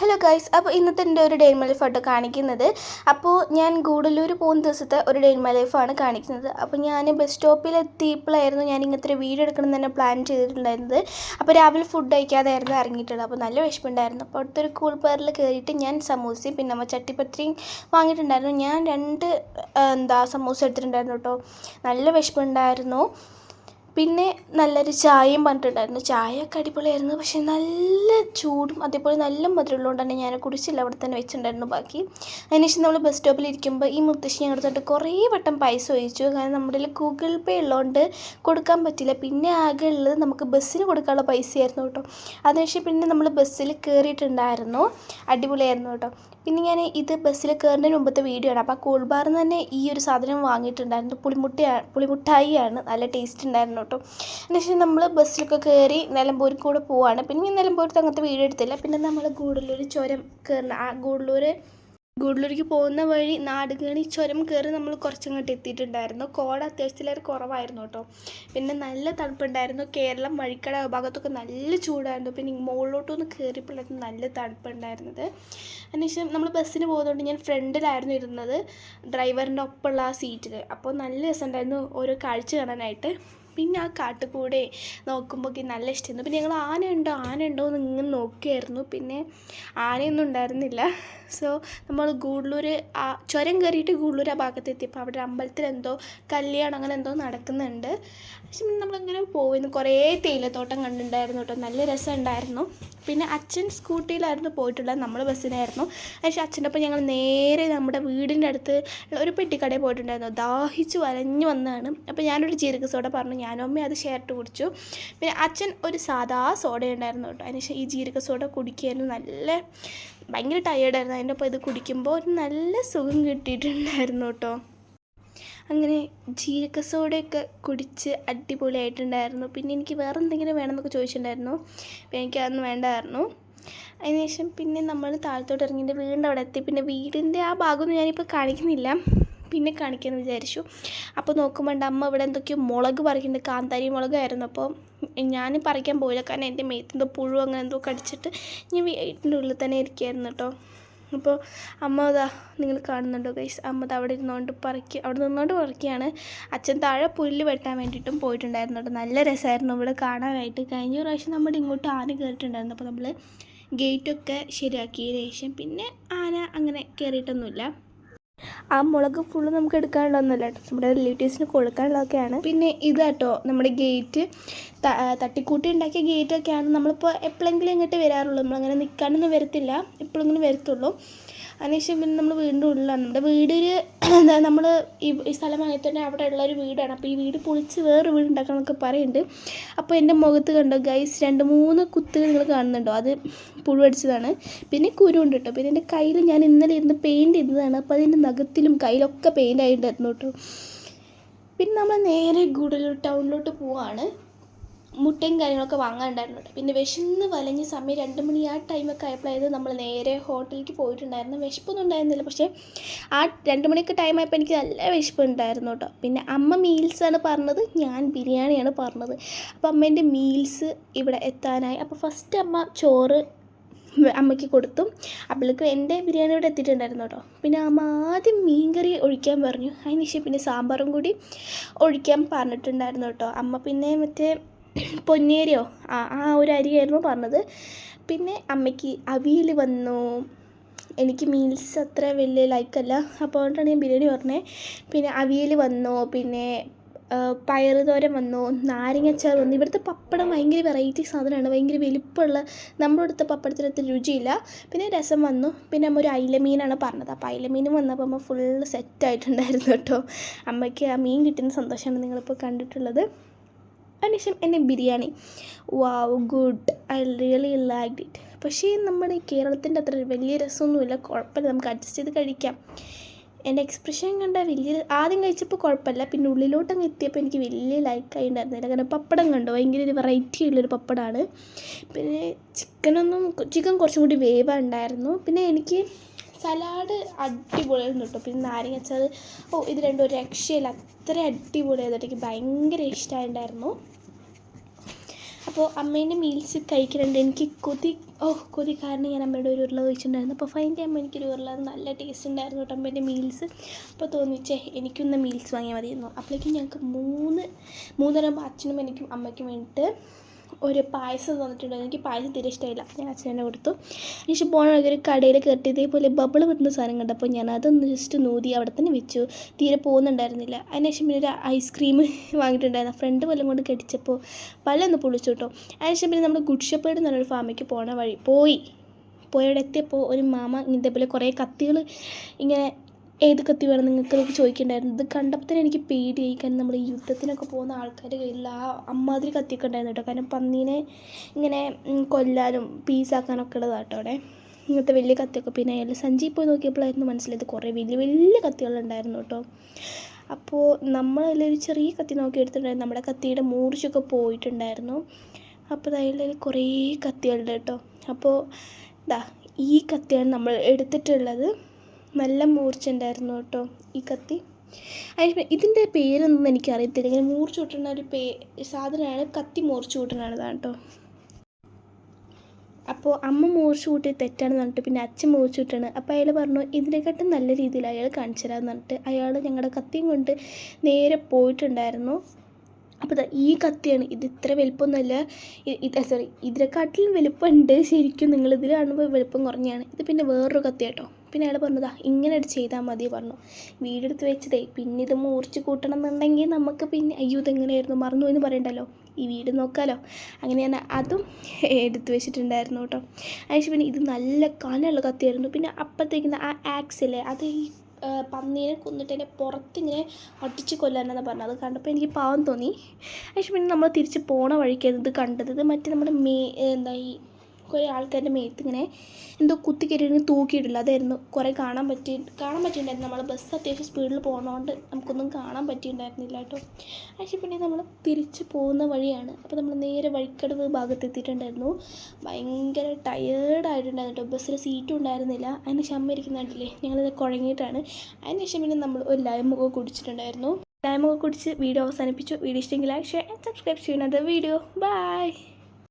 Hello guys അപ്പോൾ ഇന്നത്തെ എന്റെ ഒരു ഡേ ഇൻ മൈ ലൈഫ് കാണിക്കുന്നത്. അപ്പോൾ ഞാൻ ഗൂഡല്ലൂർ പോകുന്ന ദിവസത്തെ ഒരു ഡേ ഇൻ മൈ കാണിക്കുന്നത്. അപ്പോൾ ഞാൻ ബസ് സ്റ്റോപ്പിൽ എത്തിയപ്പോഴായിരുന്നു ഞാൻ ഇങ്ങനത്തെ ഒരു വീഡിയോ എടുക്കണം തന്നെ പ്ലാൻ ചെയ്തിട്ടുണ്ടായിരുന്നത്. അപ്പോൾ രാവിലെ ഫുഡ് കഴിക്കാതായിരുന്നു ഇറങ്ങിയിട്ടുള്ളത്. അപ്പോൾ നല്ല വിശപ്പുണ്ടായിരുന്നു അപ്പോൾ അടുത്തൊരു കൂൾ ബാറിൽ കയറിയിട്ട് ഞാൻ സമൂസയും പിന്നെ നമ്മൾ ചട്ടിപ്പത്രിയും വാങ്ങിയിട്ടുണ്ടായിരുന്നു. ഞാൻ രണ്ട് എന്താ സമൂസ എടുത്തിട്ടുണ്ടായിരുന്നു കേട്ടോ. നല്ല വിശപ്പുണ്ടായിരുന്നു പിന്നെ നല്ലൊരു ചായയും പറഞ്ഞിട്ടുണ്ടായിരുന്നു. ചായയൊക്കെ അടിപൊളിയായിരുന്നു. പക്ഷേ നല്ല ചൂടും അതേപോലെ നല്ല മധുരമുള്ളതുകൊണ്ട് തന്നെ ഞാൻ കുടിച്ചില്ല. അവിടെ തന്നെ വെച്ചിട്ടുണ്ടായിരുന്നു ബാക്കി. അതിനുശേഷം നമ്മൾ ബസ് സ്റ്റോപ്പിൽ ഇരിക്കുമ്പോൾ ഈ മുത്തശ്ശി ഞങ്ങളുടെ തൊട്ട് കുറേ വട്ടം പൈസ ചോദിച്ചു. കാരണം നമ്മുടെ ഗൂഗിൾ പേ ഉള്ളതുകൊണ്ട് കൊടുക്കാൻ പറ്റില്ല. പിന്നെ ആകെ ഉള്ളത് നമുക്ക് ബസ്സിന് കൊടുക്കാനുള്ള പൈസയായിരുന്നു കേട്ടോ. അതിനുശേഷം പിന്നെ നമ്മൾ ബസ്സിൽ കയറിയിട്ടുണ്ടായിരുന്നു. അടിപൊളിയായിരുന്നു കേട്ടോ. പിന്നെ ഞാൻ ഇത് ബസ്സിൽ കയറുന്നതിന് മുമ്പത്തെ വീഡിയോ ആണ്. അപ്പോൾ ആ കൂൾ ബാറിൽ നിന്ന് തന്നെ ഈ ഒരു സാധനം വാങ്ങിയിട്ടുണ്ടായിരുന്നു. പുളിമുട്ടയാണ് പുളിമുട്ടായിയാണ്. നല്ല ടേസ്റ്റ് ഉണ്ടായിരുന്നു കേട്ടോ. എന്നുവെച്ചാൽ നമ്മൾ ബസ്സിലൊക്കെ കയറി നിലമ്പൂരിൽ കൂടെ പോവാണ്. പിന്നെ നിലമ്പൂരത്ത് അങ്ങനത്തെ വീട് എടുത്തില്ല. പിന്നെ നമ്മൾ ഗൂഡല്ലൂർ ചുരം കയറുന്ന ആ ഗൂഡല്ലൂർ ഗൂഡല്ലൂർക്ക് പോകുന്ന വഴി നാടുകണി ചുരം കയറി നമ്മൾ കുറച്ചങ്ങോട്ട് എത്തിയിട്ടുണ്ടായിരുന്നു. കോട അത്യാവശ്യത്തിലേറെ കുറവായിരുന്നു കേട്ടോ. പിന്നെ നല്ല തണുപ്പുണ്ടായിരുന്നു. കേരളം വഴിക്കട ഭാഗത്തൊക്കെ നല്ല ചൂടായിരുന്നു. പിന്നെ മുകളിലോട്ടൊന്ന് കയറിയപ്പോഴായിരുന്നു നല്ല തണുപ്പുണ്ടായിരുന്നത്. അതിനുശേഷം നമ്മൾ ബസ്സിന് പോകുന്നതുകൊണ്ട് ഞാൻ ഫ്രണ്ടിലായിരുന്നു ഇരുന്നത്. ഡ്രൈവറിന്റെ ഒപ്പമുള്ള ആ സീറ്റിൽ അപ്പോൾ നല്ല രസമുണ്ടായിരുന്നു ഓരോ കാഴ്ച കാണാനായിട്ട്. പിന്നെ ആ കാട്ടുകൂടെ നോക്കുമ്പോഴേക്ക് നല്ല ഇഷ്ടമായിരുന്നു പിന്നെ ഞങ്ങൾ ആന ഉണ്ടോ ആന ഉണ്ടോ എന്ന് ഇങ്ങനെ നോക്കിയായിരുന്നു പിന്നെ ആനയൊന്നും ഉണ്ടായിരുന്നില്ല. സോ നമ്മൾ ഗൂഡ്ലൂർ ആ ചുരം കയറിയിട്ട് ഗൂഡ്ലൂർ ആ ഭാഗത്ത് എത്തിയപ്പോൾ അവിടെ അമ്പലത്തിൽ എന്തോ കല്യാണം അങ്ങനെ എന്തോ നടക്കുന്നുണ്ട്. പക്ഷെ നമ്മളിങ്ങനെ പോയിരുന്നു. കുറേ തേയിലത്തോട്ടം കണ്ടിട്ടുണ്ടായിരുന്നു കേട്ടോ. നല്ല രസമുണ്ടായിരുന്നു പിന്നെ അച്ഛൻ സ്കൂട്ടിയിലായിരുന്നു പോയിട്ടുള്ളത്. നമ്മൾ ബസ്സിനായിരുന്നു. പക്ഷേ അച്ഛന്റെ ഒപ്പം ഞങ്ങൾ നേരെ നമ്മുടെ വീടിന്റെ അടുത്ത് ഒരു പെട്ടിക്കടയിൽ പോയിട്ടുണ്ടായിരുന്നു. ദാഹിച്ച് വലഞ്ഞു വന്നതാണ്. അപ്പോൾ ഞാനൊരു ജീരക പറഞ്ഞു ഞാനും അമ്മയും അത് ഷെയർട്ട് കുടിച്ചു. പിന്നെ അച്ഛൻ ഒരു സാധാ സോഡ ഉണ്ടായിരുന്നു കേട്ടോ. അതിനുശേഷം ഈ ജീരക സോഡ കുടിക്കുകയായിരുന്നു നല്ല ഭയങ്കര ടയേർഡായിരുന്നു അതിന്റെ ഒപ്പം ഇത് കുടിക്കുമ്പോൾ ഒരു നല്ല സുഖം കിട്ടിയിട്ടുണ്ടായിരുന്നു കേട്ടോ. അങ്ങനെ ജീരക സോഡയൊക്കെ കുടിച്ച് അടിപൊളിയായിട്ടുണ്ടായിരുന്നു. പിന്നെ എനിക്ക് വേറെ എന്തെങ്കിലും വേണമെന്നൊക്കെ ചോദിച്ചിട്ടുണ്ടായിരുന്നു. അപ്പോൾ എനിക്ക് അതൊന്നും വേണ്ടായിരുന്നു. അതിനുശേഷം പിന്നെ നമ്മൾ താഴത്തോട്ട് ഇറങ്ങിയിട്ട് വീടിന്റെ അവിടെ എത്തി. പിന്നെ വീടിന്റെ ആ ഭാഗമൊന്നും ഞാനിപ്പോൾ കാണിക്കുന്നില്ല. പിന്നെ കാണിക്കാമെന്ന് വിചാരിച്ചു. അപ്പോൾ നോക്കുമ്പോൾ അമ്മ ഇവിടെ എന്തൊക്കെയോ മുളക് പറിക്കുന്നുണ്ട്. കാന്താരി മുളകായിരുന്നു. അപ്പോൾ ഞാൻ പറിക്കാൻ പോയില്ല. കാരണം എന്റെ മേത്തെന്തോ പുഴു അങ്ങനെ എന്തോ കടിച്ചിട്ട് ഞാൻ വീട്ടിന്റെ ഉള്ളിൽ തന്നെ ഇരിക്കുകയായിരുന്നു കേട്ടോ. അപ്പോൾ അമ്മ അതാ നിങ്ങൾ കാണുന്നുണ്ടോ ഗൈസ് അമ്മ അവിടെ ഇരുന്നുകൊണ്ട് പറക്കി അവിടെ നിന്നുകൊണ്ട് പറിക്കുകയാണ് അച്ഛൻ താഴെ പുല്ല് വെട്ടാൻ വേണ്ടിയിട്ടും പോയിട്ടുണ്ടായിരുന്നു കേട്ടോ. നല്ല രസമായിരുന്നു ഇവിടെ കാണാനായിട്ട്. കഴിഞ്ഞ പ്രാവശ്യം നമ്മുടെ ഇങ്ങോട്ട് ആന കയറിയിട്ടുണ്ടായിരുന്നു. അപ്പോൾ നമ്മൾ ഗേറ്റൊക്കെ ശരിയാക്കിയതിന് ശേഷം പിന്നെ ആന അങ്ങനെ കയറിയിട്ടൊന്നുമില്ല. ആ മുളക് ഫുള്ള് നമുക്ക് എടുക്കാനുള്ളതൊന്നുമല്ല കേട്ടോ. നമ്മുടെ റിലേറ്റീവ്സിന് കൊടുക്കാനുള്ളതൊക്കെയാണ്. പിന്നെ ഇതാട്ടോ നമ്മുടെ ഗേറ്റ് തട്ടിക്കൂട്ടി ഉണ്ടാക്കിയ ഗേറ്റൊക്കെയാണ് നമ്മളിപ്പോൾ എപ്പോഴെങ്കിലും ഇങ്ങോട്ട് വരാറുള്ളൂ. നമ്മളങ്ങനെ നിൽക്കാനൊന്നും വരത്തില്ല. എപ്പോഴെങ്കിലും വരത്തുള്ളൂ. അതിനുശേഷം പിന്നെ നമ്മൾ വീടിന്റെ ഉള്ളിലാണ്. നമ്മുടെ വീട് ഒരു എന്താ നമ്മൾ ഈ ഈ സ്ഥലം തന്നെ അവിടെ ഉള്ളൊരു വീടാണ്. അപ്പോൾ ഈ വീട് പൊളിച്ച് വേറെ വീട് ഉണ്ടാക്കണം എന്നൊക്കെ പറയുന്നുണ്ട് അപ്പോൾ എന്റെ മുഖത്ത് കണ്ടോ ഗൈസ് രണ്ട് മൂന്ന് കുത്തുകൾ നിങ്ങൾ കാണുന്നുണ്ടോ? അത് പുഴുവടിച്ചതാണ്. പിന്നെ കുരുണ്ട് കേട്ടോ. പിന്നെ എന്റെ കയ്യിൽ ഞാൻ ഇന്നലെ ഇരുന്ന് പെയിന്റ് ചെയ്തതാണ്. അപ്പോൾ അതിന്റെ നഖത്തിലും കയ്യിലൊക്കെ പെയിന്റ് ആയിട്ടുണ്ടായിരുന്നു കേട്ടോ. പിന്നെ നമ്മൾ നേരെ ഗുഡലൂർ ടൗണിലോട്ട് പോവാണ്. മുട്ടയും കാര്യങ്ങളൊക്കെ വാങ്ങാനുണ്ടായിരുന്നു കേട്ടോ പിന്നെ വിശന്ന് വലഞ്ഞ സമയം രണ്ട് മണി ആ ടൈമൊക്കെ ആയപ്പോഴായത് നമ്മൾ നേരെ ഹോട്ടലിലേക്ക് പോയിട്ടുണ്ടായിരുന്നു. വിശപ്പൊന്നും ഉണ്ടായിരുന്നില്ല. പക്ഷേ ആ രണ്ട് മണിയൊക്കെ ടൈം ആയപ്പോൾ എനിക്ക് നല്ല വിശപ്പുണ്ടായിരുന്നു കേട്ടോ പിന്നെ അമ്മ മീൽസാണ് പറഞ്ഞത്. ഞാൻ ബിരിയാണിയാണ് പറഞ്ഞത്. അപ്പോൾ അമ്മേന്റെ മീൽസ് ഇവിടെ എത്താനായി. അപ്പോൾ ഫസ്റ്റ് അമ്മ ചോറ് അമ്മയ്ക്ക് കൊടുത്തു. അപ്പോഴേക്കും എന്റെ ബിരിയാണി ഇവിടെ എത്തിയിട്ടുണ്ടായിരുന്നു കേട്ടോ പിന്നെ അമ്മ ആദ്യം മീൻകറി ഒഴിക്കാൻ പറഞ്ഞു. അതിന് ശേഷം പിന്നെ സാമ്പാറും കൂടി ഒഴിക്കാൻ പറഞ്ഞിട്ടുണ്ടായിരുന്നു കേട്ടോ അമ്മ പിന്നെ മറ്റേ പൊന്നേരിയോ? ആ ആ ഒരു അരിയായിരുന്നു പറഞ്ഞത്. പിന്നെ അമ്മയ്ക്ക് അവിയൽ വന്നു. എനിക്ക് മീൽസ് അത്ര വലിയ ലൈക്കല്ല. അപ്പോൾ അതുകൊണ്ടാണ് ഞാൻ ബിരിയാണി പറഞ്ഞത് പിന്നെ അവിയൽ വന്നു. പിന്നെ പയറുതോരൻ വന്നു. നാരങ്ങച്ചാർ വന്നു. ഇവിടുത്തെ പപ്പടം ഭയങ്കര വെറൈറ്റി സാധനമാണ്. ഭയങ്കര വലിപ്പമുള്ള നമ്മുടെ അടുത്ത പപ്പടത്തിന് അത്ര രുചിയില്ല. പിന്നെ രസം വന്നു. പിന്നെ അമ്മ ഒരു അയിലമീനാണ് പറഞ്ഞത്. അപ്പോൾ അയിലമീനും വന്നപ്പോൾ അമ്മ ഫുള്ള് സെറ്റായിട്ടുണ്ടായിരുന്നു കേട്ടോ. അമ്മയ്ക്ക് ആ മീൻ കിട്ടുന്ന സന്തോഷമാണ് നിങ്ങളിപ്പോൾ കണ്ടിട്ടുള്ളത്. അതിനുശേഷം എന്റെ biryani. Wow good I really like it പക്ഷേ നമ്മുടെ കേരളത്തിന്റെ അത്ര വലിയ രസമൊന്നുമില്ല. കുഴപ്പമില്ല. നമുക്ക് അഡ്ജസ്റ്റ് ചെയ്ത് കഴിക്കാം. എന്റെ എക്സ്പ്രഷൻ കണ്ട വലിയ ആദ്യം കഴിച്ചപ്പോൾ കുഴപ്പമില്ല. പിന്നെ ഉള്ളിലോട്ട് അങ്ങ് എത്തിയപ്പോൾ എനിക്ക് വലിയ ലൈക്കായി ഉണ്ടായിരുന്നില്ല. കാരണം പപ്പടം കണ്ടു. ഭയങ്കര ഒരു വെറൈറ്റി ഉള്ളൊരു പപ്പടമാണ് പിന്നെ ചിക്കനൊന്നും ചിക്കൻ കുറച്ചും കൂടി വേവ ഉണ്ടായിരുന്നു. പിന്നെ എനിക്ക് സലാഡ് അടിപൊളിയായിരുന്നു കേട്ടോ. പിന്നെ നാരങ്ങ അച്ചാർ ഓ ഇത് രണ്ടും ഒരു രക്ഷയില്ല. അത്ര അടിപൊളിയായിരുന്നു എനിക്ക് ഭയങ്കര ഇഷ്ടമായിട്ടുണ്ടായിരുന്നു അപ്പോൾ അമ്മേന്റെ മീൽസ് കഴിക്കുന്നുണ്ട്. എനിക്ക് കൊതി ഓ കൊതി കാരണം ഞാൻ അമ്മയുടെ ഒരു ഉരുള കഴിച്ചിട്ടുണ്ടായിരുന്നു അപ്പോൾ ഫൈന്റെ അമ്മ എനിക്കൊരു ഉരുള നല്ല ടേസ്റ്റ് ഉണ്ടായിരുന്നു കേട്ടോ അമ്മേന്റെ മീൽസ് അപ്പോൾ തോന്നിച്ചേ എനിക്കൊന്ന് മീൽസ് വാങ്ങിയാൽ മതിയെന്നു. അപ്പോഴേക്കും ഞങ്ങൾക്ക് മൂന്ന് മൂന്നെണ്ണം അച്ഛനും എനിക്കും അമ്മയ്ക്കും വേണ്ടിയിട്ട് ഒരു പായസം തന്നിട്ടുണ്ട്. എനിക്ക് പായസം തീരെ ഇഷ്ടമില്ല ഞാൻ അച്ഛനെ കൊടുത്തു. എനിക്ക് പോകണമെങ്കിൽ ഒരു കടയിൽ കയറ്റി ഇതേപോലെ ബബിൾ വിടുന്ന സാധനം കണ്ടപ്പോൾ ഞാൻ അതൊന്ന് ജസ്റ്റ് നൂതി അവിടെ തന്നെ വെച്ചു. തീരെ പോകുന്നുണ്ടായിരുന്നില്ല. അതിനുശേഷം പിന്നെ ഒരു ഐസ്ക്രീം വാങ്ങിയിട്ടുണ്ടായിരുന്നു. ഫ്രണ്ട് വല്ലതും കൊണ്ട് കടിച്ചപ്പോൾ പല്ലൊന്ന് പൊളിച്ചു കേട്ടോ. അതിനുശേഷം പിന്നെ നമ്മുടെ ഗുഡ് ഷെപ്പേർഡ് എന്ന് പറഞ്ഞൊരു ഫാമിലേക്ക് പോണ വഴി പോയി. പോയവിടെ എത്തിയപ്പോൾ ഒരു മാമ ഇതേപോലെ കുറേ കത്തികൾ ഇങ്ങനെ ഏത് കത്തി വേണം നിങ്ങൾക്ക് എന്നൊക്കെ ചോദിക്കുന്നുണ്ടായിരുന്നു ഇത് കണ്ടപ്പോൾ തന്നെ എനിക്ക് പേടിയായി. കാരണം നമ്മൾ യുദ്ധത്തിനൊക്കെ പോകുന്ന ആൾക്കാരുടെ കയ്യിൽ ആ അമ്മാതിരി കത്തിയൊക്കെ ഉണ്ടായിരുന്നു കേട്ടോ. കാരണം പന്നീനെ ഇങ്ങനെ കൊല്ലാനും പീസാക്കാനൊക്കെ ഉള്ളതാണ് കേട്ടോ അവിടെ. ഇങ്ങനത്തെ വലിയ കത്തിയൊക്കെ. പിന്നെ അയാൾ സഞ്ചി പോയി നോക്കിയപ്പോഴായിരുന്നു മനസ്സിലായത് കുറേ വലിയ വലിയ കത്തികളുണ്ടായിരുന്നു കേട്ടോ. അപ്പോൾ നമ്മളതിലൊരു ചെറിയ കത്തി നോക്കി എടുത്തിട്ടുണ്ടായിരുന്നു. നമ്മുടെ കത്തിയുടെ മൂർച്ചയൊക്കെ പോയിട്ടുണ്ടായിരുന്നു. അപ്പോൾ അതിൽ കുറേ കത്തികളുണ്ട് കേട്ടോ. അപ്പോൾ ഇതാ ഈ കത്തിയാണ് നമ്മൾ എടുത്തിട്ടുള്ളത്. നല്ല മൂർച്ച ഉണ്ടായിരുന്നു കേട്ടോ ഈ കത്തി. അതിന് ഇതിന്റെ പേരൊന്നും എനിക്കറിയത്തില്ല. ഇങ്ങനെ മൂർച്ച കൂട്ടുന്ന ഒരു പേ സാധനമാണ് കത്തി മൂർച്ച കൂട്ടുന്നതാണ് കേട്ടോ. അപ്പോൾ അമ്മ മൂർച്ച കൂട്ടി തെറ്റാണെന്ന് പറഞ്ഞിട്ട് പിന്നെ അച്ഛൻ മൂർച്ച കൂട്ടാണ് അപ്പോൾ അയാൾ പറഞ്ഞു ഇതിനെക്കാട്ടും നല്ല രീതിയിൽ അയാൾ കാണിച്ചു തരാമെന്ന് പറഞ്ഞിട്ട് അയാൾ ഞങ്ങളുടെ കത്തിയും കൊണ്ട് നേരെ പോയിട്ടുണ്ടായിരുന്നു. അപ്പോൾ ഈ കത്തിയാണ്. ഇത് ഇത്ര വലുപ്പമൊന്നുമല്ല. സോറി ഇതിനെക്കാട്ടിലും വലുപ്പമുണ്ട് ശരിക്കും നിങ്ങൾ ഇതിൽ കാണുമ്പോൾ വലുപ്പം കുറഞ്ഞാണ്. ഇത് പിന്നെ വേറൊരു കത്തി കേട്ടോ പിന്നെ അയാൾ പറഞ്ഞതാ ഇങ്ങനെ ചെയ്താൽ മതി പറഞ്ഞു. വീടെടുത്ത് വെച്ചതേ പിന്നെ ഇത് മൂർച്ച് കൂട്ടണം എന്നുണ്ടെങ്കിൽ നമുക്ക് പിന്നെ അയ്യോ ഇതെങ്ങനെയായിരുന്നു? മറന്നു എന്ന് പറയണ്ടല്ലോ. ഈ വീട് നോക്കാമല്ലോ അങ്ങനെ ഞാൻ അതും എടുത്ത് വെച്ചിട്ടുണ്ടായിരുന്നു കേട്ടോ. അതിന് പിന്നെ ഇത് നല്ല കനമുള്ള കത്തിയായിരുന്നു. പിന്നെ അപ്പോഴത്തേക്കുന്ന ആ ആക്സിലെ അത് ഈ പന്നീനെ കൊന്നിട്ട് അതിനെ പുറത്തിങ്ങനെ അടിച്ച് കൊല്ലാനാണ് പറഞ്ഞത്. അത് കണ്ടപ്പോൾ എനിക്ക് പാവം തോന്നി. അതിന് പിന്നെ നമ്മൾ തിരിച്ച് പോണ വഴിക്കായിരുന്നു ഇത് കണ്ടത്. ഇത് മറ്റേ നമ്മുടെ മേ എന്താ ഈ കുറേ ആൾക്കാരുടെ മേത്ത് ഇങ്ങനെ എന്തോ കുത്തി കയറി തൂക്കിയിട്ടില്ല. അതായിരുന്നു കുറേ കാണാൻ പറ്റി കാണാൻ പറ്റിയിട്ടുണ്ടായിരുന്നു നമ്മൾ ബസ് അത്യാവശ്യം സ്പീഡിൽ പോകുന്നതുകൊണ്ട് നമുക്കൊന്നും കാണാൻ പറ്റിയിട്ടുണ്ടായിരുന്നില്ല കേട്ടോ. പക്ഷേ പിന്നെ നമ്മൾ തിരിച്ച് പോകുന്ന വഴിയാണ്. അപ്പോൾ നമ്മൾ നേരെ വഴിക്കടവ് ഭാഗത്ത് എത്തിയിട്ടുണ്ടായിരുന്നു ഭയങ്കര ടയേർഡായിട്ടുണ്ടായിരുന്നു കേട്ടോ. ബസ്സിൽ സീറ്റും ഉണ്ടായിരുന്നില്ല. അതിന് ശമ്മ ഞങ്ങളിത് കുഴങ്ങിയിട്ടാണ്. അതിന് ശേഷം പിന്നെ നമ്മൾ ഒരു ലൈമൊക്കെ കുടിച്ചിട്ടുണ്ടായിരുന്നു. ലൈമൊക്കെ കുടിച്ച് വീഡിയോ അവസാനിപ്പിച്ചു. വീഡിയോ ഇഷ്ടമെങ്കിൽ ലൈക്ക് ഷെയർ ആൻഡ് സബ്സ്ക്രൈബ് ചെയ്യുന്നത് വീഡിയോ ബൈ